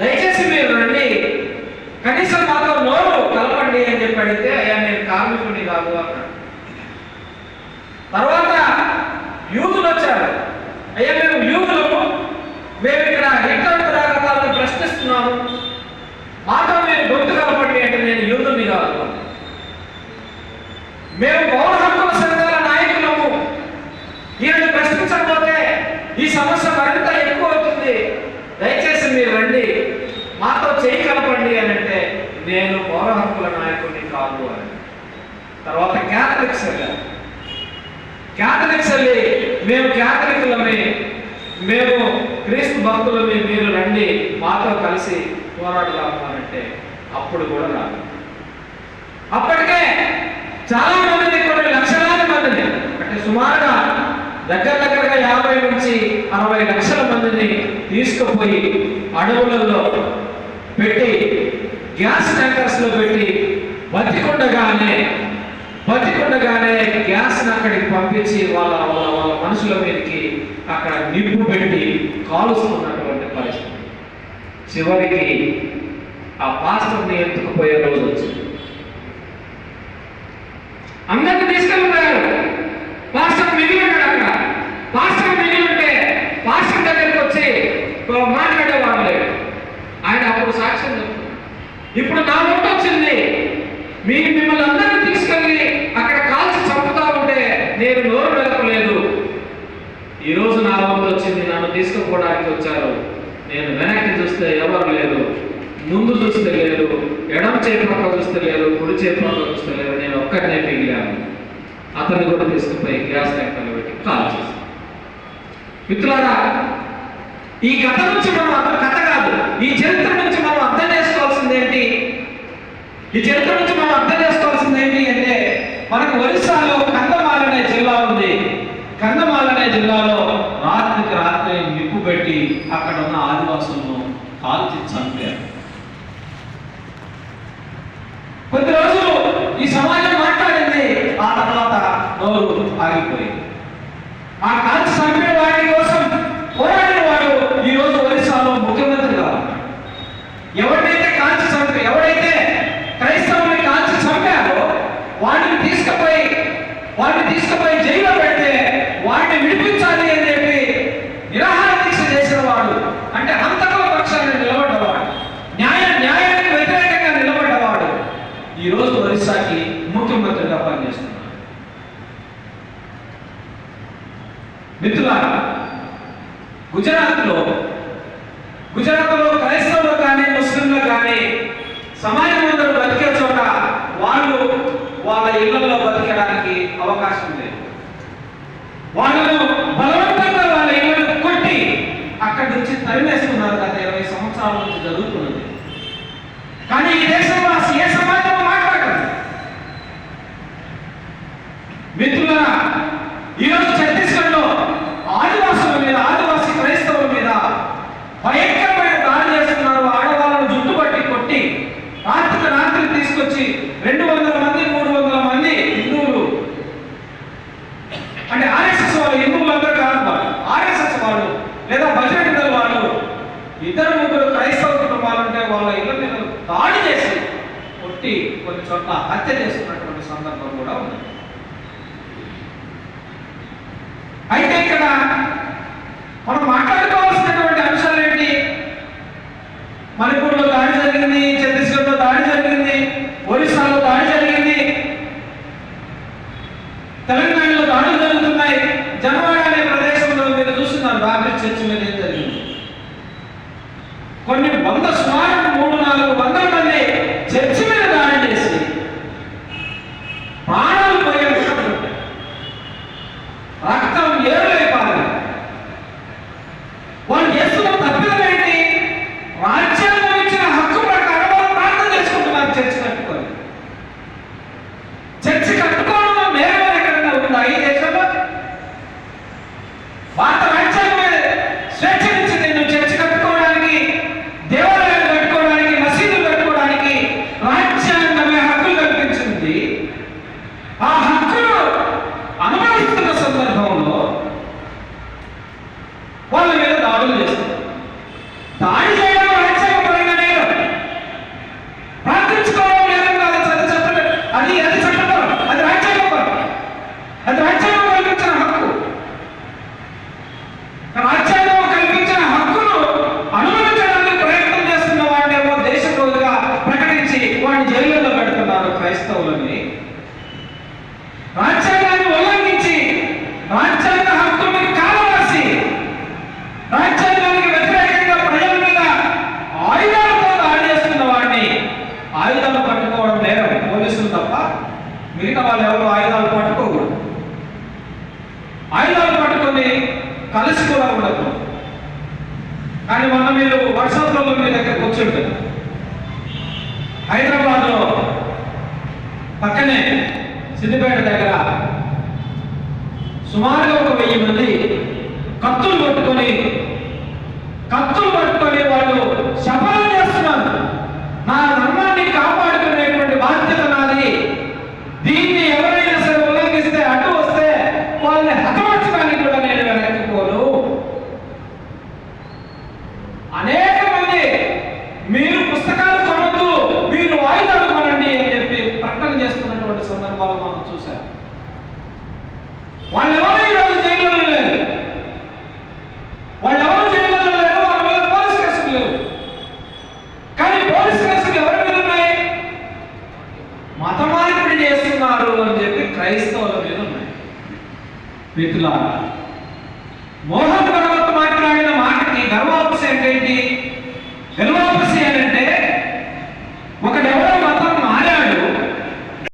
దయచేసి మీరు రండి. కనీసం మాతో నోరు కలపండి అని చెప్పి అడిగితే అయ్యా నేను కార్మికుడిని కాదు అన్నాడు. తర్వాత యూదులు వచ్చారు. అయ్యా మేము యూదులము మేము ఇక్కడ హిట్టరాగతాలను ప్రశ్నిస్తున్నాము. మాతో మీరు గొంతు కలపండి అంటే నేను యూదుని కాదు మేము పౌర హక్కుల సంఘాల నాయకులము. ఈయన ప్రశ్నించకపోతే ఈ సమస్య మరింత ఎక్కువ అవుతుంది. దయచేసి మీరు రండి. మాతో చేయి కలపండి అని అంటే నేను పౌర హక్కుల నాయకుడిని కాదు అని. తర్వాత క్యాథలిక్స్ వెళ్ళారు క్యాథలిక్స్ వెళ్ళి మేము క్యాథలిక్లమే మేము క్రీస్తు భక్తులమే మీరు రండి మాతో కలిసి పోరాడదాము అంటే అప్పుడు కూడా రాదు. అప్పటికే చాలా మందిని కొన్ని లక్షలాది మందిని అంటే సుమారుగా దగ్గర దగ్గరగా యాభై నుంచి అరవై లక్షల మందిని తీసుకుపోయి అడవులలో పెట్టి గ్యాస్ ట్యాంకర్స్లో పెట్టి బతికుండగానే బతికుండగానే గ్యాస్ అక్కడికి పంపించి వాళ్ళ వాళ్ళ వాళ్ళ మనుషుల మీదకి అక్కడ నిప్పు పెట్టి కాలుస్తున్నటువంటి పరిస్థితి. చివరికి ఆ పాస్టర్ని ఎత్తుకుపోయే రోజు వచ్చింది. అందరిని తీసుకెళ్ళి ఆయన సాక్ష్యం ఇప్పుడు నా వంట వచ్చింది. మీ మిమ్మల్ని అందరినీ తీసుకెళ్ళి అక్కడ కాల్చి చంపుతా ఉంటే నేను నోరు వెలపలేదు ఈ రోజు నా వంట వచ్చింది. నన్ను తీసుకుపోవడానికి వచ్చారు. నేను వెనక్కి చూస్తే ఎవరు లేరు. ముందు చూస్తే లేరు. ఎడమ చేతి పక్క చూస్తే లేరు. కుడి చేతి పక్క చూస్తే లేరు. నేను ఒక్కడనే మిగిలాను అతన్ని కూడా తీసుకుపోయి గ్యాస్ ట్యాంకర్లో పెట్టి కాల్ చేశాను. మిత్రులారా ఈ కథ నుంచి మనం అతను కథ కాదు. ఈ చరిత్ర నుంచి మనం అర్థం చేసుకోవాల్సింది ఏంటి ఈ చరిత్ర నుంచి మనం అర్థం చేసుకోవాల్సింది ఏంటి అంటే మనకు ఒరిస్సాలో కందమాల అనే జిల్లా ఉంది. కందమాల అనే జిల్లాలో రాత్రికి రాత్రి నిప్పు పెట్టి అక్కడ ఉన్న ఆదివాసులను కాల్చి చంపారు. కొద్ది రోజులు ఈ సమాజం మాట్లాడింది ఆ తర్వాత నోరు ఆగిపోయింది. ఈ రోజు ఒరిస్సాకి ముఖ్యమంత్రిగా పనిచేస్తున్నారు. మిత్రులారా గుజరాత్లో గుజరాత్లో క్రైస్తవులు కానీ ముస్లింలు కానీ సమాజం అందరూ బతికే చోట వాళ్ళు వాళ్ళ ఇళ్ళలో బతికడానికి అవకాశం లేదు. వాళ్ళను బలవంతంగా వాళ్ళ ఇళ్ళను కొట్టి అక్కడి నుంచి తరిమేస్తున్నారు గత ఇరవై సంవత్సరాల నుంచి జరుగుతున్నారు కానీ ఈ దేశంలో అసలు ఏ సమాజం మాట్లాడదు మిత్రులారా ఈరోజు ఛత్తీస్గఢ్లో ఆదివాసుల మీద ఆదివాసీ క్రైస్తవుల మీద భయంకరమైన దాడి చేస్తున్నారు ఆడవాళ్ళను జుట్టు పట్టి కొట్టి రాత్రికి రాత్రి తీసుకొచ్చి రెండు వందల మంది మూడు వందల మంది హిందువులు అంటే ఆర్ఎస్ఎస్ వాళ్ళు హిందువులు అందరూ కాదు వాళ్ళు ఆర్ఎస్ఎస్ వాళ్ళు లేదా బజరంగ దళ వాళ్ళు ఇద్దరు ముగ్గురు క్రైస్తవ కుటుంబాలు ఉంటే వాళ్ళ ఇళ్ళ మీద దాడి చేసి కొట్టి కొన్ని చోట్ల హత్య పట్టుకోవడం నేరం పోలీసులు తప్ప మిగతా వాళ్ళు ఎవరు ఆయుధాలు పట్టుకోకూడదు. ఆయుధాలు పట్టుకొని కలిసి కూడా ఉండదు కానీ మొన్న మీరు వాట్సాప్లో మీ దగ్గర కూర్చుంటారు. హైదరాబాద్లో పక్కనే సిద్దిపేట దగ్గర సుమారుగా ఒక వెయ్యి మంది కత్తులు పట్టుకొని మిత్రుల మోహన్ భగవత్ మాట్లాడిన మాటకి గర్వాపసి అంటే ఏంటి గర్వాపసి అంటే